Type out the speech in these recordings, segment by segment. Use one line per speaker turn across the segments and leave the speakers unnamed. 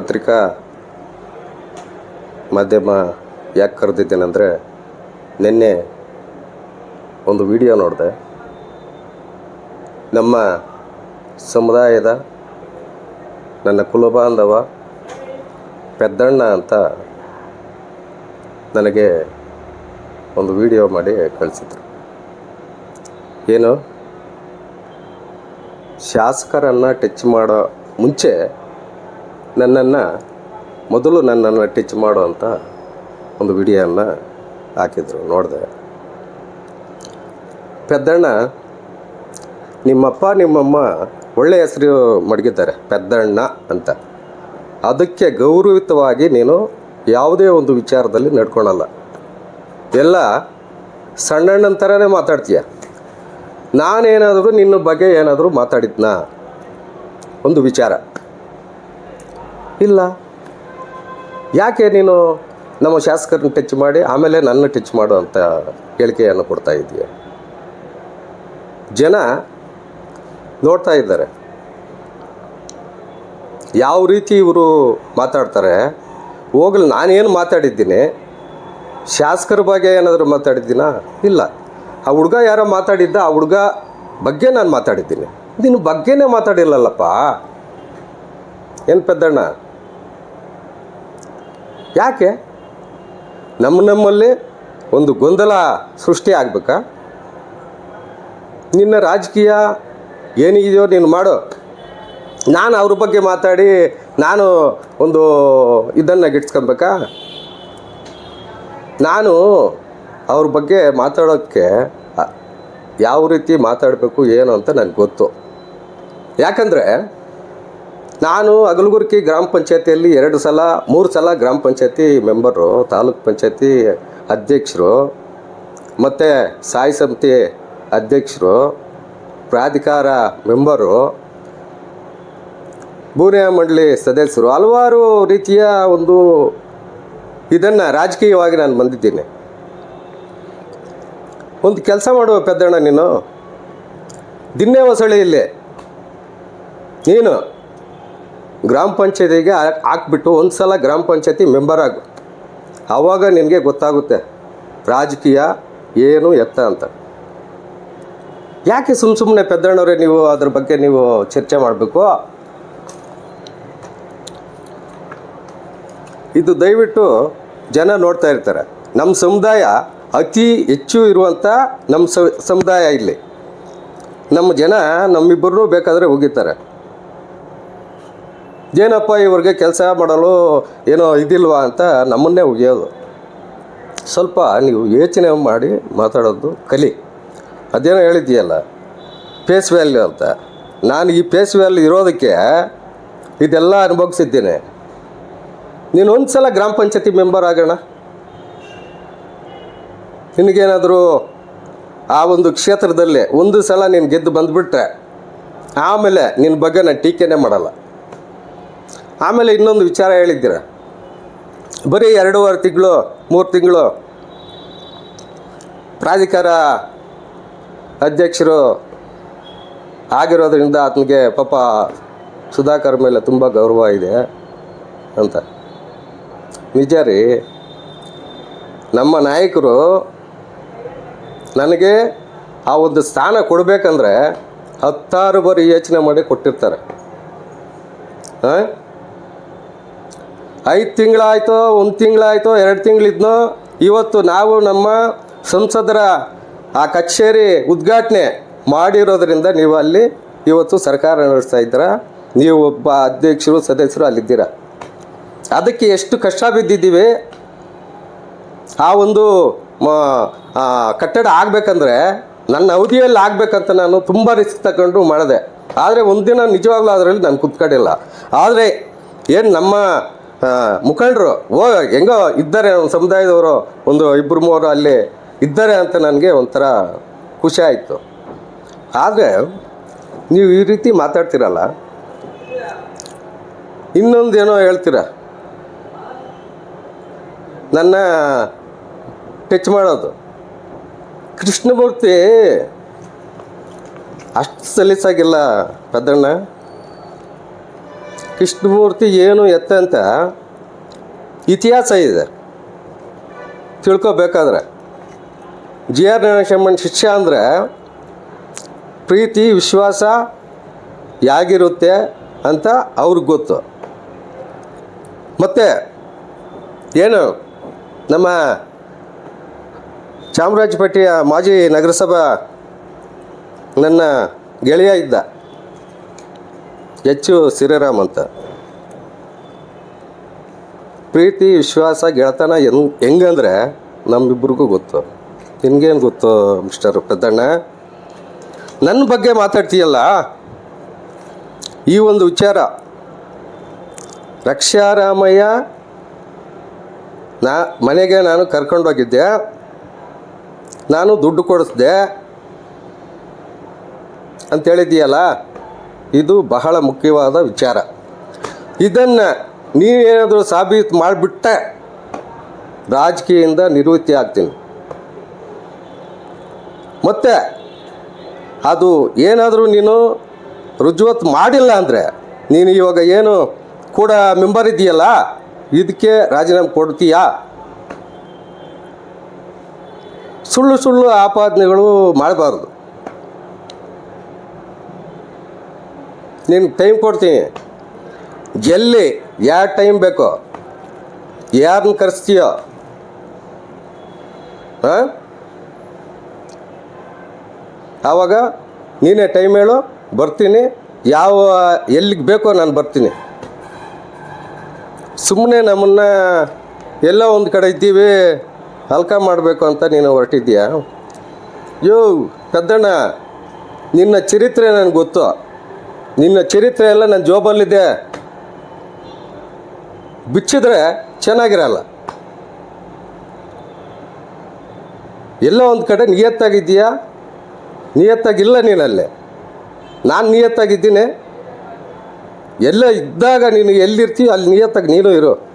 ಪತ್ರಿಕಾ ಮಾಧ್ಯಮ ಯಾಕೆ ಕರೆದಿದ್ದೇನೆಂದರೆ ನಿನ್ನೆ ಒಂದು ವಿಡಿಯೋ ನೋಡಿದೆ. ನಮ್ಮ ಸಮುದಾಯದ ನನ್ನ ಕುಲಬಾಂಧವ ಪೆದ್ದಣ್ಣ ಅಂತ ನನಗೆ ಒಂದು ವಿಡಿಯೋ ಮಾಡಿ ಕಳಿಸಿದ್ರು. ಏನು? ಶಾಸಕರನ್ನು ಟಚ್ ಮಾಡೋ ಮುಂಚೆ ನನ್ನನ್ನು ಮೊದಲು ನನ್ನನ್ನು ಟಿಚ್ ಮಾಡುವಂಥ ಒಂದು ವಿಡಿಯೋನ ಹಾಕಿದರು, ನೋಡಿದೆ. ಪೆದ್ದಣ್ಣ, ನಿಮ್ಮಪ್ಪ, ನಿಮ್ಮಮ್ಮ ಒಳ್ಳೆ ಹೆಸರು ಮಡಗಿದ್ದಾರೆ, ಪೆದ್ದಣ್ಣ ಅಂತ. ಅದಕ್ಕೆ ಗೌರವಿತವಾಗಿ ನೀನು ಯಾವುದೇ ಒಂದು ವಿಚಾರದಲ್ಲಿ ನಡ್ಕೊಳಲ್ಲ. ಎಲ್ಲ ಸಣ್ಣಣ್ಣನ ಥರನೇ ಮಾತಾಡ್ತೀಯ. ನಾನೇನಾದರೂ ನಿನ್ನ ಬಗ್ಗೆ ಏನಾದರೂ ಮಾತಾಡಿದ್ನಾ? ಒಂದು ವಿಚಾರ. ಇಲ್ಲ. ಯಾಕೆ ನೀನು ನಮ್ಮ ಶಾಸಕರನ್ನ ಟಚ್ ಮಾಡಿ, ಆಮೇಲೆ ನನ್ನ ಟಚ್ ಮಾಡು ಅಂತ ಹೇಳಿಕೆಯನ್ನು ಕೊಡ್ತಾ ಇದೆಯಾ ಜನ ನೋಡ್ತಾ ಇದ್ದಾರೆ. ಯಾವ ರೀತಿ ಇವರು ಮಾತಾಡ್ತಾರೆ? ಹೋಗಲಿ, ನಾನೇನು ಮಾತಾಡಿದ್ದೀನಿ? ಶಾಸಕರ ಬಗ್ಗೆ ಏನಾದರೂ ಮಾತಾಡಿದ್ದೀನಾ? ಇಲ್ಲ. ಆ ಹುಡುಗ ಯಾರೋ ಮಾತಾಡಿದ್ದ, ಆ ಹುಡುಗ ಬಗ್ಗೆ ನಾನು ಮಾತಾಡಿದ್ದೀನಿ. ನಿನ್ನ ಬಗ್ಗೆನೇ ಮಾತಾಡಿಲ್ಲಲ್ಲಪ್ಪ. ಏನು ಪೆದ್ದಣ್ಣ? ಯಾಕೆ? ನಮ್ಮ ನಮ್ಮಲ್ಲಿ ಒಂದು ಗೊಂದಲ ಸೃಷ್ಟಿ ಆಗ್ಬೇಕಾ? ನಿನ್ನ ರಾಜಕೀಯ ಏನಿದೆಯೋ ನೀನು ಮಾಡು. ನಾನು ಅವ್ರ ಬಗ್ಗೆ ಮಾತಾಡಿ ನಾನು ಒಂದು ಇದನ್ನು ಗಿಟ್ಸ್ಕೊಬೇಕಾ? ನಾನು ಅವ್ರ ಬಗ್ಗೆ ಮಾತಾಡೋಕ್ಕೆ ಯಾವ ರೀತಿ ಮಾತಾಡಬೇಕು, ಏನು ಅಂತ ನನಗೆ ಗೊತ್ತು. ಯಾಕಂದರೆ ನಾನು ಅಗಲಗುರ್ಕಿ ಗ್ರಾಮ ಪಂಚಾಯತಿಯಲ್ಲಿ ಎರಡು ಸಲ, ಮೂರು ಸಲ ಗ್ರಾಮ ಪಂಚಾಯತಿ ಮೆಂಬರು, ತಾಲೂಕ್ ಪಂಚಾಯತಿ ಅಧ್ಯಕ್ಷರು, ಮತ್ತು ಸಾಯಿ ಸಮಿತಿ ಅಧ್ಯಕ್ಷರು, ಪ್ರಾಧಿಕಾರ ಮೆಂಬರು ಭೂನೆಯ ಮಂಡಳಿ ಸದಸ್ಯರು, ಹಲವಾರು ರೀತಿಯ ಒಂದು ಇದನ್ನು ರಾಜಕೀಯವಾಗಿ ನಾನು ಬಂದಿದ್ದೀನಿ. ಒಂದು ಕೆಲಸ ಮಾಡುವ ಪೆದ್ದಣ್ಣ ನೀನು. ದಿನ್ನೇ ಹೊಸಳಿಯಲ್ಲಿ ನೀನು? ಗ್ರಾಮ ಪಂಚಾಯತಿಗೆ ಹಾಕ್ಬಿಟ್ಟು ಒಂದು ಸಲ ಗ್ರಾಮ ಪಂಚಾಯತಿ ಮೆಂಬರ್ ಆಗು. ಆವಾಗ ನಿನಗೆ ಗೊತ್ತಾಗುತ್ತೆ ರಾಜಕೀಯ ಏನು ಎತ್ತ ಅಂತ. ಯಾಕೆ ಸುಮ್ಮ ಸುಮ್ಮನೆ ಪೆದ್ದಣ್ಣವ್ರೆ ನೀವು ಅದ್ರ ಬಗ್ಗೆ ನೀವು ಚರ್ಚೆ ಮಾಡಬೇಕು? ಇದು ದಯವಿಟ್ಟು ಜನ ನೋಡ್ತಾ ಇರ್ತಾರೆ. ನಮ್ಮ ಸಮುದಾಯ ಅತಿ ಹೆಚ್ಚು ಇರುವಂಥ ನಮ್ಮ ಸಮುದಾಯ ಇಲ್ಲಿ. ನಮ್ಮ ಜನ ನಮ್ಮಿಬ್ಬರೂ ಬೇಕಾದರೆ ಹೋಗಿರ್ತಾರೆ. ಏನಪ್ಪ ಇವ್ರಿಗೆ ಕೆಲಸ ಮಾಡಲು ಏನೋ ಇದಿಲ್ವಾ ಅಂತ ನಮ್ಮನ್ನೇ ಉಗಿಯೋದು. ಸ್ವಲ್ಪ ನೀವು ಯೋಚನೆ ಮಾಡಿ ಮಾತಾಡೋದು ಕಲಿ. ಅದೇನೋ ಹೇಳಿದ್ದೀಯಲ್ಲ ಫೇಸ್ ವ್ಯಾಲ್ಯೂ ಅಂತ. ನಾನು ಈ ಫೇಸ್ ವ್ಯಾಲ್ಯೂ ಇರೋದಕ್ಕೆ ಇದೆಲ್ಲ ಅನುಭವಿಸಿದ್ದೇನೆ. ನೀನು ಒಂದು ಸಲ ಗ್ರಾಮ ಪಂಚಾಯತಿ ಮೆಂಬರ್ ಆಗೋಣ. ನಿನಗೇನಾದರೂ ಆ ಒಂದು ಕ್ಷೇತ್ರದಲ್ಲಿ ಒಂದು ಸಲ ನೀನು ಗೆದ್ದು ಬಂದುಬಿಟ್ರೆ, ಆಮೇಲೆ ನಿನ್ನ ಬಗ್ಗೆ ನಾನು ಟೀಕೆನೇ ಮಾಡಲ್ಲ. ಆಮೇಲೆ ಇನ್ನೊಂದು ವಿಚಾರ ಹೇಳಿದ್ದೀರ. ಬರೀ ಎರಡೂವರೆ ತಿಂಗಳು, ಮೂರು ತಿಂಗಳು ಪ್ರಾಧಿಕಾರ ಅಧ್ಯಕ್ಷರು ಆಗಿರೋದ್ರಿಂದ ಆತನಿಗೆ ಪಾಪ ಸುಧಾಕರ್ ಮೇಲೆ ತುಂಬ ಗೌರವ ಇದೆ ಅಂತ. ನಿಜ ರೀ, ನಮ್ಮ ನಾಯಕರು ನನಗೆ ಆ ಒಂದು ಸ್ಥಾನ ಕೊಡಬೇಕಂದ್ರೆ ಹತ್ತಾರು ಬಾರಿ ಯೋಚನೆ ಮಾಡಿ ಕೊಟ್ಟಿರ್ತಾರೆ. ಹಾಂ? ಐದು ತಿಂಗಳಾಯಿತು, ಒಂದು ತಿಂಗಳಾಯಿತು, ಎರಡು ತಿಂಗಳಿದ್ನೋ, ಇವತ್ತು ನಾವು ನಮ್ಮ ಸಂಸದರ ಆ ಕಚೇರಿ ಉದ್ಘಾಟನೆ ಮಾಡಿರೋದ್ರಿಂದ ನೀವು ಅಲ್ಲಿ ಇವತ್ತು ಸರ್ಕಾರ ನಡೆಸ್ತಾ ಇದ್ದೀರ? ನೀವು ಒಬ್ಬ ಅಧ್ಯಕ್ಷರು, ಸದಸ್ಯರು ಅಲ್ಲಿದ್ದೀರ? ಅದಕ್ಕೆ ಎಷ್ಟು ಕಷ್ಟ ಬಿದ್ದಿದ್ದೀವಿ? ಆ ಒಂದು ಕಟ್ಟಡ ಆಗಬೇಕಂದ್ರೆ ನನ್ನ ಅವಧಿಯಲ್ಲಿ ಆಗಬೇಕಂತ ನಾನು ತುಂಬ ರಿಸ್ಕ್ ತಗೊಂಡು ಮಾಡಿದೆ. ಆದರೆ ಒಂದಿನ ನಿಜವಾಗ್ಲೂ ಅದರಲ್ಲಿ ನಾನು ಕುತ್ಕೊಂಡಿಲ್ಲ. ಆದರೆ ಏನು ನಮ್ಮ ಮುಖಂಡರು, ಓ, ಹೆಂಗೋ ಇದ್ದಾರೆ ಒಂದು ಸಮುದಾಯದವರು, ಒಂದು ಇಬ್ಬರು ಮೂವರು ಅಲ್ಲಿ ಇದ್ದಾರೆ ಅಂತ ನನಗೆ ಒಂಥರ ಖುಷಿ ಆಯಿತು. ಆದರೆ, ನೀವು ಈ ರೀತಿ ಮಾತಾಡ್ತೀರಲ್ಲ, ಇನ್ನೊಂದು ಏನೋ ಹೇಳ್ತೀರ? ನನ್ನ ಟಚ್ ಮಾಡೋದು. ಕೃಷ್ಣಮೂರ್ತಿ, ಅಷ್ಟು ಸಲೀಸಾಗಿಲ್ಲ ಪದಣ್ಣ ಕೃಷ್ಣಮೂರ್ತಿ ಏನು ಎತ್ತ ಅಂತ ಇತಿಹಾಸ ಇದೆ. ತಿಳ್ಕೊಬೇಕಾದ್ರೆ. ಜಿ ಆರ್ ನರಸಿಂಹನ್ ಶಿಷ್ಯ ಅಂದರೆ ಪ್ರೀತಿ, ವಿಶ್ವಾಸ ಯಾಗಿರುತ್ತೆ ಅಂತ ಅವ್ರಿಗೆ ಗೊತ್ತು. ಮತ್ತು ಏನು ನಮ್ಮ ಚಾಮರಾಜಪೇಟೆಯ ಮಾಜಿ ನಗರಸಭಾ ನನ್ನ ಗೆಳೆಯ ಇದ್ದ ಹೆಚ್ಚು ಸಿರಿರಾಮ್ ಅಂತ. ಪ್ರೀತಿ, ವಿಶ್ವಾಸ, ಗೆಳತನ ಹೆಂಗ್ ಹೆಂಗಂದ್ರೆ ನಮ್ಮಿಬ್ರಿಗೂ ಗೊತ್ತು. ನಿನಗೇನು ಗೊತ್ತು ಮಿಸ್ಟರ್ ಪೆದ್ದಣ್ಣ? ನನ್ನ ಬಗ್ಗೆ ಮಾತಾಡ್ತೀಯಲ್ಲ? ಈ ಒಂದು ವಿಚಾರ. ರಕ್ಷಾರಾಮಯ್ಯ, ನಾ, ಮನೆಗೆ ನಾನು ಕರ್ಕೊಂಡೋಗಿದ್ದೆ ನಾನು ದುಡ್ಡು ಕೊಡಿಸ್ದೆ. ಅಂತ ಹೇಳಿದ್ದೀಯಲ್ಲ? ಇದು ಬಹಳ ಮುಖ್ಯವಾದ ವಿಚಾರ. ಇದನ್ನು ನೀವೇನಾದರೂ ಸಾಬೀತು ಮಾಡಿಬಿಟ್ಟೆ, ರಾಜಕೀಯದಿಂದ ನಿವೃತ್ತಿ ಆಗ್ತೀನಿ. ಮತ್ತು ಅದು ಏನಾದರೂ ನೀನು ರುಜುವತ್ ಮಾಡಿಲ್ಲ ಅಂದರೆ, ನೀನು ಇವಾಗ ಏನು ಕೂಡ ಮೆಂಬರ್ ಇದೆಯಲ್ಲ ಇದಕ್ಕೆ ರಾಜೀನಾಮೆ ಕೊಡ್ತೀಯಾ? ಸುಳ್ಳು ಸುಳ್ಳು ಆಪಾದನೆಗಳು ಮಾಡಬಾರ್ದು. ನಿನ್ಗೆ ಟೈಮ್ ಕೊಡ್ತೀನಿ. ಎಲ್ಲಿ ಯಾವ ಟೈಮ್ ಬೇಕೋ? ಯಾರನ್ನ ಕರೆಸ್ತೀಯೋ? ಹಾಂ? ಆವಾಗ ನೀನೇ ಟೈಮ್ ಹೇಳು, ಬರ್ತೀನಿ. ಯಾವ, ಎಲ್ಲಿಗೆ ಬೇಕೋ ನಾನು ಬರ್ತೀನಿ. ಸುಮ್ಮನೆ ನಮ್ಮನ್ನು ಎಲ್ಲ ಒಂದು ಕಡೆ ಇದ್ದೀವಿ, ಹಲ್ಕ ಮಾಡಬೇಕು ಅಂತ ನೀನು ಹೊರಟಿದ್ದೀಯಾ? ಯೋ ಪೆದ್ದಣ್ಣ ನಿನ್ನ ಚರಿತ್ರೆ ನನಗೆ ಗೊತ್ತು. ನಿನ್ನ ಚರಿತ್ರೆ ಎಲ್ಲ ನನ್ನ ಜೋಬಲ್ಲಿದೆ. ಬಿಚ್ಚಿದ್ರೆ ಚೆನ್ನಾಗಿರಲ್ಲ. ಎಲ್ಲೋ ಒಂದು ಕಡೆ ನಿಯತ್ತಾಗಿದ್ದೀಯಾ? ನಿಯತ್ತಾಗಿಲ್ಲ ನೀನಲ್ಲೇ. ನಾನು ನಿಯತ್ತಾಗಿದ್ದೀನಿ. ಎಲ್ಲ ಇದ್ದಾಗ ನೀನು ಎಲ್ಲಿರ್ತೀಯೋ ಅಲ್ಲಿ ನಿಯತ್ತಾಗಿ ನೀನು ಇರು.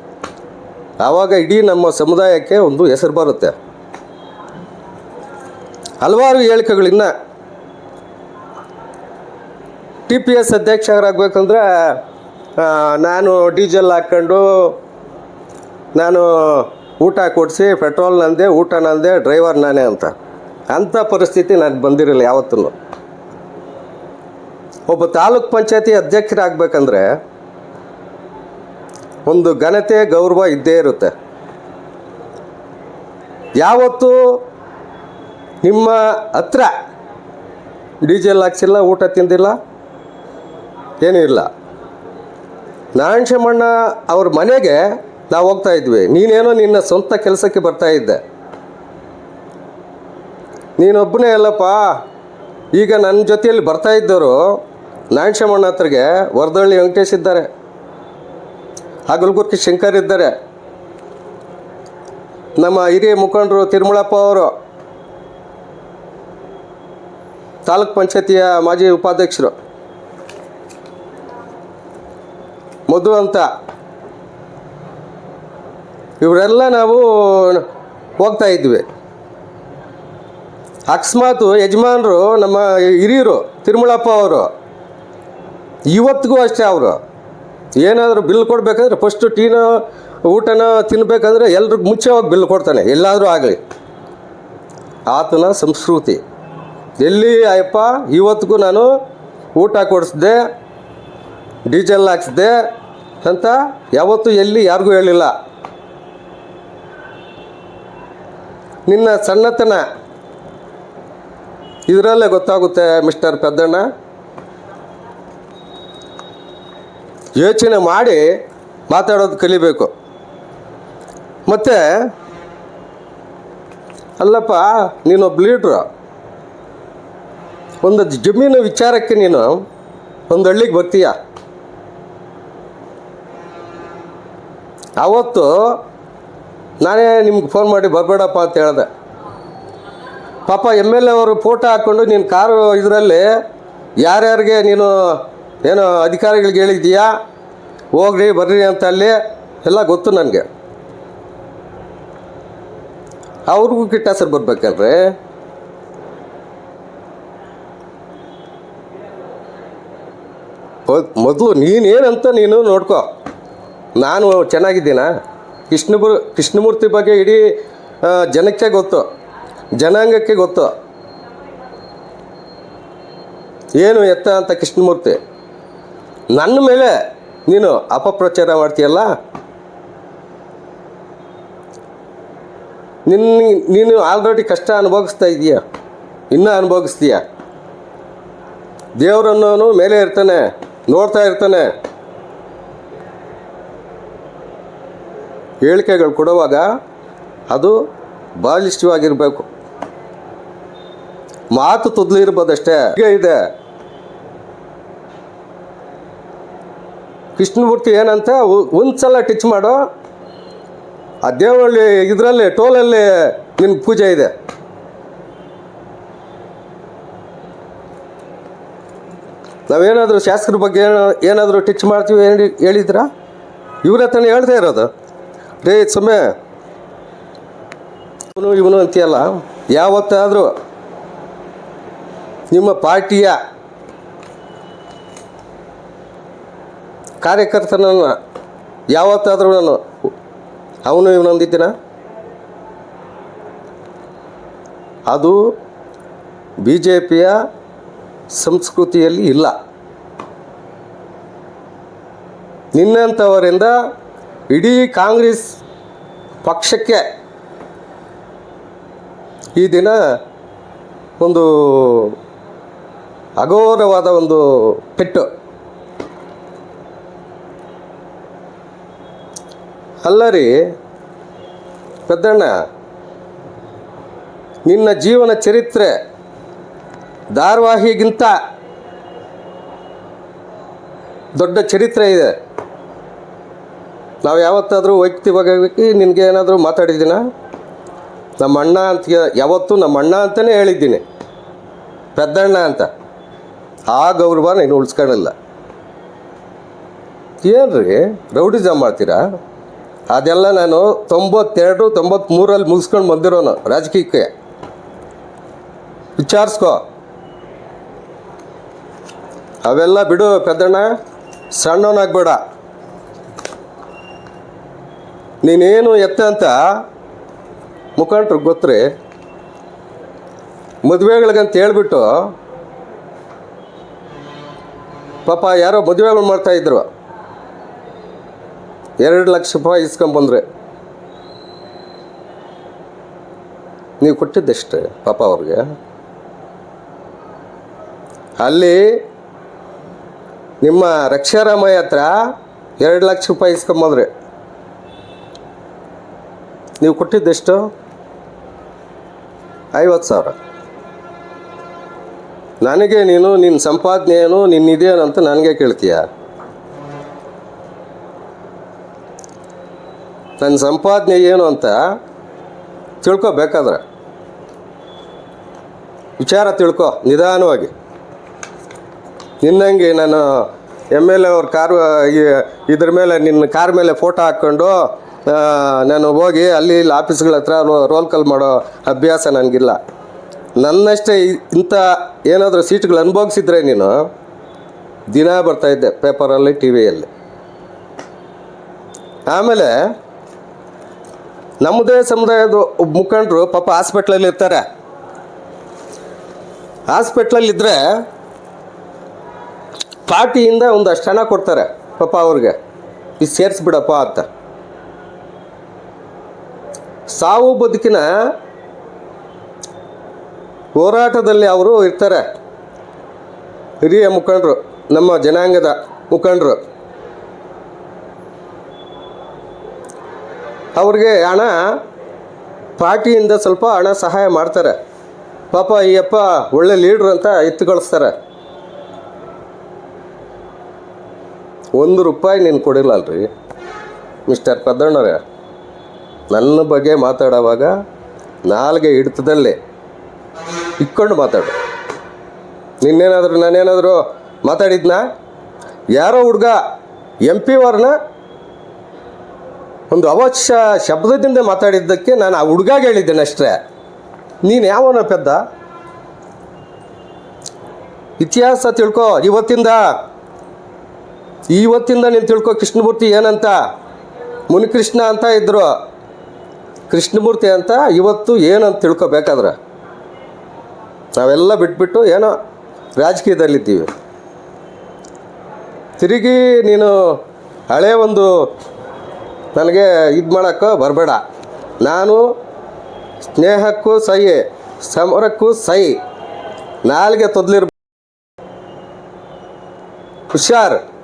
ಆವಾಗ ಇಡೀ ನಮ್ಮ ಸಮುದಾಯಕ್ಕೆ ಒಂದು ಹೆಸರು ಬರುತ್ತೆ. ಹಲವಾರು ಹೇಳಿಕೆಗಳಿನ್ನ ಟಿ ಪಿ ಎಸ್ ಅಧ್ಯಕ್ಷರಾಗಬೇಕಂದ್ರೆ ನಾನು ಡೀಸೆಲ್ ಹಾಕ್ಕೊಂಡು, ನಾನು ಊಟ ಕೊಡಿಸಿ, ಪೆಟ್ರೋಲ್ ನಂದೆ, ಊಟ ನಂದೆ, ಡ್ರೈವರ್ ನಾನೇ ಅಂತ. ಅಂಥ ಪರಿಸ್ಥಿತಿ ನನಗೆ ಬಂದಿರಲಿಲ್ಲ ಯಾವತ್ತೂ ಒಬ್ಬ ತಾಲೂಕ್ ಪಂಚಾಯತಿ ಅಧ್ಯಕ್ಷರಾಗಬೇಕಂದ್ರೆ, ಒಂದು ಘನತೆ, ಗೌರವ ಇದ್ದೇ ಇರುತ್ತೆ. ಯಾವತ್ತು ನಿಮ್ಮ ಹತ್ರ ಡೀಸೆಲ್ ಹಾಕ್ಸಿಲ್ಲ, ಊಟ ತಿಂದಿಲ್ಲ ಏನೂ ಇಲ್ಲ. ನಾರಾಯಣ ಶಮಣ್ಣ ಅವ್ರ ಮನೆಗೆ ನಾವು ಹೋಗ್ತಾ ಇದ್ವಿ. ನೀನೇನೋ ನಿನ್ನ ಸ್ವಂತ ಕೆಲಸಕ್ಕೆ ಬರ್ತಾ ಇದ್ದೆ. ನೀನೊಬ್ಬನೇ ಅಲ್ಲಪ್ಪ. ಈಗ ನನ್ನ ಜೊತೆಯಲ್ಲಿ ಬರ್ತಾ ಇದ್ದವರು ನಾರಾಯಣ ಶಮಣ್ಣ ಹತ್ರಗೆ ವರದಳ್ಳಿ ವೆಂಕಟೇಶ್ ಇದ್ದಾರೆ. ಹಾಗಲಗುರ್ಕಿ ಶಂಕರ್ ಇದ್ದಾರೆ. ನಮ್ಮ ಹಿರಿಯ ಮುಖಂಡರು ತಿರುಮಳಪ್ಪ ಅವರು. ತಾಲೂಕ್ ಪಂಚಾಯತಿಯ ಮಾಜಿ ಉಪಾಧ್ಯಕ್ಷರು. ಮಧು ಅಂತ. ಇವರೆಲ್ಲ ನಾವು ಹೋಗ್ತಾ ಇದ್ವಿ. ಅಕಸ್ಮಾತ್ ಯಜಮಾನರು, ನಮ್ಮ ಹಿರಿಯರು, ತಿರುಮಳಪ್ಪ ಅವರು, ಇವತ್ತಿಗೂ ಅಷ್ಟೇ ಅವರು. ಏನಾದರೂ ಬಿಲ್ ಕೊಡಬೇಕಂದ್ರೆ ಫಸ್ಟು ಟೀನ, ಊಟನ ತಿನ್ನಬೇಕಂದ್ರೆ ಎಲ್ರಿಗೂ ಮುಂಚೆ ಹೋಗಿ ಬಿಲ್ ಕೊಡ್ತಾನೆ, ಎಲ್ಲಾದರೂ ಆಗಲಿ. ಆತನ ಸಂಸ್ಕೃತಿ. ಎಲ್ಲಿ, ಅಯ್ಯಪ್ಪ, ಇವತ್ತಿಗೂ ನಾನು ಊಟ ಕೊಡಿಸ್ದೆ ಡೀಸೆಲ್ ಹಾಕ್ಸಿದೆ ಅಂತ ಯಾವತ್ತೂ ಎಲ್ಲಿ ಯಾರಿಗೂ ಹೇಳಿಲ್ಲ. ನಿನ್ನ ಸಣ್ಣತನ ಇದರಲ್ಲೇ ಗೊತ್ತಾಗುತ್ತೆ ಮಿಸ್ಟರ್ ಪೆದ್ದಣ್ಣ. ಯೋಚನೆ ಮಾಡಿ ಮಾತಾಡೋದು ಕಲಿಬೇಕು. ಮತ್ತು, ಅಲ್ಲಪ್ಪ, ನೀನೊಬ್ಬ ಲೀಡ್ರು ಒಂದು ಜಮೀನು ವಿಚಾರಕ್ಕೆ ನೀನು ಒಂದು ಹಳ್ಳಿಗೆ ಬರ್ತೀಯ? ಆವತ್ತು ನಾನೇ ನಿಮ್ಗೆ ಫೋನ್ ಮಾಡಿ ಬರಬೇಡಪ್ಪ ಅಂತ ಹೇಳಿದೆ. ಪಾಪ ಎಂ ಎಲ್ ಎ ಅವರು ಫೋಟೋ ಹಾಕ್ಕೊಂಡು ನೀನು ಕಾರು ಇದರಲ್ಲಿ ಯಾರ್ಯಾರಿಗೆ ನೀನು ಏನು ಅಧಿಕಾರಿಗಳಿಗೆ ಹೇಳಿದ್ದೀಯಾ? ಹೋಗ್ರಿ, ಬರ್ರಿ ಅಂತ ಅಲ್ಲಿ ಎಲ್ಲ ಗೊತ್ತು ನನಗೆ. ಅವ್ರಿಗೂ ಕಿಟ್ಟ ಹೆಸರು ಬರ್ಬೇಕಲ್ರಿ? ಮೊದಲು ನೀನೇನಂತ ನೀನು ನೋಡ್ಕೊ. ನಾನು ಚೆನ್ನಾಗಿದ್ದೀನಾ? ಕೃಷ್ಣಮೂರ್ ಕೃಷ್ಣಮೂರ್ತಿ ಬಗ್ಗೆ ಇಡೀ ಜನಕ್ಕೆ ಗೊತ್ತು. ಜನಾಂಗಕ್ಕೆ ಗೊತ್ತು. ಏನು ಎತ್ತ ಅಂತ ಕೃಷ್ಣಮೂರ್ತಿ? ನನ್ನ ಮೇಲೆ ನೀನು ಅಪಪ್ರಚಾರ ಮಾಡ್ತೀಯಲ್ಲ? ನಿನ್ನ ನೀನು ಆಲ್ರೆಡಿ ಕಷ್ಟ ಅನುಭವಿಸ್ತಾ ಇದೀಯ? ಇನ್ನೂ ಅನುಭವಿಸ್ತೀಯ? ದೇವರನ್ನೋನು ಮೇಲೆ ಇರ್ತಾನೆ, ನೋಡ್ತಾ ಇರ್ತಾನೆ. ಹೇಳಿಕೆಗಳು ಕೊಡುವಾಗ ಅದು ಬಾಲಿಷ್ಠವಾಗಿರಬೇಕು. ಮಾತು ತುದ್ಲಿರ್ಬೋದಷ್ಟೇ ಹೀಗೆ ಇದೆ. ಕೃಷ್ಣಮೂರ್ತಿ ಏನಂತ ಒಂದ್ಸಲ ಟಚ್ ಮಾಡೋ, ಆ ದೇವಳ್ಳಿ ಇದರಲ್ಲಿ, ಟೋಲಲ್ಲಿ ನಿನ್ನ ಪೂಜೆ ಇದೆ. ನಾವೇನಾದರೂ ಶಾಸ್ತ್ರ ಬಗ್ಗೆ ಏನೋ, ಏನಾದರೂ ಟಿಚ್ ಮಾಡ್ತೀವಿ ಹೇಳಿ, ಹೇಳಿದ್ರಾ? ಇವ್ರ ಹತ್ರನೇ ಹೇಳ್ತಾ ಇರೋದು. ರೇ ಸಮಯ ಇವನು ಇವನು ಅಂತೀಯಲ್ಲ? ಯಾವತ್ತಾದರೂ ನಿಮ್ಮ ಪಾರ್ಟಿಯ ಕಾರ್ಯಕರ್ತನನ್ನು ಯಾವತ್ತಾದರೂ ನಾನು ಅವನು, ಇವನು ಅಂದಿದ್ದೀನ? ಅದು ಬಿ ಜೆ ಪಿಯ ಸಂಸ್ಕೃತಿಯಲ್ಲಿ ಇಲ್ಲ. ನಿನ್ನಂಥವರಿಂದ ಇಡೀ ಕಾಂಗ್ರೆಸ್ ಪಕ್ಷಕ್ಕೆ ಈ ದಿನ ಒಂದು ಅಘೋರವಾದ ಒಂದು ಪೆಟ್ಟು. ಅಲ್ಲ ರೀ ಪೆದ್ದಣ್ಣ, ನಿನ್ನ ಜೀವನ ಚರಿತ್ರೆ ಧಾರಾವಾಹಿಗಿಂತ ದೊಡ್ಡ ಚರಿತ್ರೆ ಇದೆ. ನಾವು ಯಾವತ್ತಾದರೂ ವೈಯಕ್ತಿಕವಾಗಿ ನಿನಗೆ ಏನಾದರೂ ಮಾತಾಡಿದ್ದೀನ? ನಮ್ಮ ಅಣ್ಣ ಅಂತ ಯಾವತ್ತೂ ನಮ್ಮ ಅಣ್ಣ ಅಂತಲೇ ಹೇಳಿದ್ದೀನಿ. ಪೆದ್ದಣ್ಣ ಅಂತ. ಆ ಗೌರವ ನೀನು ಉಳಿಸ್ಕೊಳ್ಳಲ್ಲ ಏನ್ರಿ? ರೌಡಿಸಮ್ ಮಾಡ್ತೀರಾ? ಅದೆಲ್ಲ ನಾನು ತೊಂಬತ್ತೆರಡು ತೊಂಬತ್ತ್ಮೂರಲ್ಲಿ ಮುಗಿಸ್ಕೊಂಡು ಬಂದಿರೋನು ರಾಜಕೀಯಕ್ಕೆ. ವಿಚಾರಿಸ್ಕೋ. ಅವೆಲ್ಲ ಬಿಡು ಪೆದ್ದಣ್ಣ. ಸಣ್ಣವನಾಗ್ಬೇಡ. ನೀನೇನು ಎತ್ತ ಅಂತ ಮುಖಂಡ್ರು ಗೊತ್ತ್ರಿ. ಮದುವೆಗಳಿಗಂತ ಹೇಳ್ಬಿಟ್ಟು ಪಾಪ ಯಾರೋ ಮದುವೆಗಳು ಮಾಡ್ತಾ ಇದ್ರು. ಎರಡು ಲಕ್ಷ ರೂಪಾಯಿ ಇಸ್ಕೊಂಬಂದ್ರೆ. ನೀವು ಕೊಟ್ಟಿದ್ದೆಷ್ಟೇ ಪಾಪ ಅವ್ರಿಗೆ? ಅಲ್ಲಿ ನಿಮ್ಮ ರಕ್ಷಾರಾಮಯ್ಯ ಹತ್ರ ಎರಡು ಲಕ್ಷ ರೂಪಾಯಿ ಇಸ್ಕೊಂಬಂದ್ರೆ. ನೀವು ಕೊಟ್ಟಿದ್ದೆಷ್ಟು ಐವತ್ತು ಸಾವಿರ. ನನಗೆ ನೀನು ನಿನ್ನ ಸಂಪಾದನೆ ಏನು ನಿನ್ನ ಇದೇನು ಅಂತ ನನಗೆ ಕೇಳ್ತೀಯ? ನನ್ನ ಸಂಪಾದನೆ ಏನು ಅಂತ ತಿಳ್ಕೊಬೇಕಾದ್ರೆ. ವಿಚಾರ ತಿಳ್ಕೊ, ನಿಧಾನವಾಗಿ. ನಿನ್ನಂಗೆ ನಾನು ಎಂ ಎಲ್ ಎ ಅವ್ರ ಕಾರ್ ಇದ್ರ ಮೇಲೆ ನಿನ್ನ ಕಾರ್ ಮೇಲೆ ಫೋಟೋ ಹಾಕ್ಕೊಂಡು ನಾನು ಹೋಗಿ ಅಲ್ಲಿ ಇಲ್ಲಿ ಆಫೀಸ್ಗಳ ಹತ್ರ ರೋಲ್ ಕಾಲ್ ಮಾಡೋ ಅಭ್ಯಾಸ ನನಗಿಲ್ಲ. ನನ್ನಷ್ಟೇ ಇಂಥ ಏನಾದರೂ ಸೀಟ್ಗಳು ಅನುಭವಿಸಿದ್ರೆ ನೀನು ದಿನ ಬರ್ತಾಯಿದ್ದೆ ಪೇಪರಲ್ಲಿ, ಟಿ ವಿಯಲ್ಲಿ. ಆಮೇಲೆ ನಮ್ಮದೇ ಸಮುದಾಯದ ಮುಖಂಡರು ಪಾಪ ಹಾಸ್ಪಿಟ್ಲಲ್ಲಿ ಇರ್ತಾರೆ. ಹಾಸ್ಪಿಟ್ಲಲ್ಲಿದ್ದರೆ ಪಾರ್ಟಿಯಿಂದ ಒಂದಷ್ಟು ಹಣ ಕೊಡ್ತಾರೆ ಪಾಪ ಅವ್ರಿಗೆ. ಇದು ಸೇರಿಸ್ಬಿಡಪ್ಪ ಅಂತ. ಸಾವು ಬದುಕಿನ ಹೋರಾಟದಲ್ಲಿ ಅವರು ಇರ್ತಾರೆ. ಹಿರಿಯ ಮುಖಂಡರು, ನಮ್ಮ ಜನಾಂಗದ ಮುಖಂಡರು. ಅವ್ರಿಗೆ ಹಣ, ಪಾರ್ಟಿಯಿಂದ ಸ್ವಲ್ಪ ಹಣ ಸಹಾಯ ಮಾಡ್ತಾರೆ. ಪಾಪ ಈ ಅಪ್ಪ ಒಳ್ಳೆ ಲೀಡ್ರ್ ಅಂತ ಎತ್ತು ಕಳಿಸ್ತಾರೆ ಒಂದು ರೂಪಾಯಿ ನೀನು ಕೊಡಿಲ್ಲ ಅಲ್ರಿ, ಮಿಸ್ಟರ್ ಪದ್ದಣ್ಣರೇ. ನನ್ನ ಬಗ್ಗೆ ಮಾತಾಡೋವಾಗ ನಾಲ್ಗೆ ಹಿಡಿತದಲ್ಲೇ ಇಕ್ಕೊಂಡು ಮಾತಾಡು. ನಿನ್ನೇನಾದರೂ ನಾನೇನಾದರೂ ಮಾತಾಡಿದ್ನಾ? ಯಾರೋ ಹುಡುಗ ಎಂ ಪಿ ಅವ್ರನ್ನ ಒಂದು ಅವಶ್ಯ ಶಬ್ದದಿಂದ ಮಾತಾಡಿದ್ದಕ್ಕೆ ನಾನು ಆ ಹುಡುಗಾಗ ಹೇಳಿದ್ದೇನೆ ಅಷ್ಟೇ. ನೀನು ಯಾವನ ಪೆದ್ದ? ಇತಿಹಾಸ ತಿಳ್ಕೊ, ಇವತ್ತಿಂದ. ಇವತ್ತಿಂದ ನೀನು ತಿಳ್ಕೊ ಕೃಷ್ಣಮೂರ್ತಿ ಏನಂತ? ಮುನಿಕೃಷ್ಣ ಅಂತ ಇದ್ದರು ಕೃಷ್ಣಮೂರ್ತಿ ಅಂತ ಇವತ್ತು ಏನಂತ ತಿಳ್ಕೊಬೇಕಾದ್ರೆ? ನಾವೆಲ್ಲ ಬಿಟ್ಬಿಟ್ಟು ಏನೋ ರಾಜಕೀಯದಲ್ಲಿದ್ದೀವಿ. ತಿರುಗಿ ನೀನು ಹಳೆ ಒಂದು ನನಗೆ ಇದು ಮಾಡೋಕ್ಕೆ ಬರಬೇಡ. ನಾನು ಸ್ನೇಹಕ್ಕೂ ಸೈ ಸಮರಕ್ಕೂ ಸೈ ನಾಲ್ಗೆ ತೊದಲಿರ್ಬೇಕು ಹುಷಾರ್.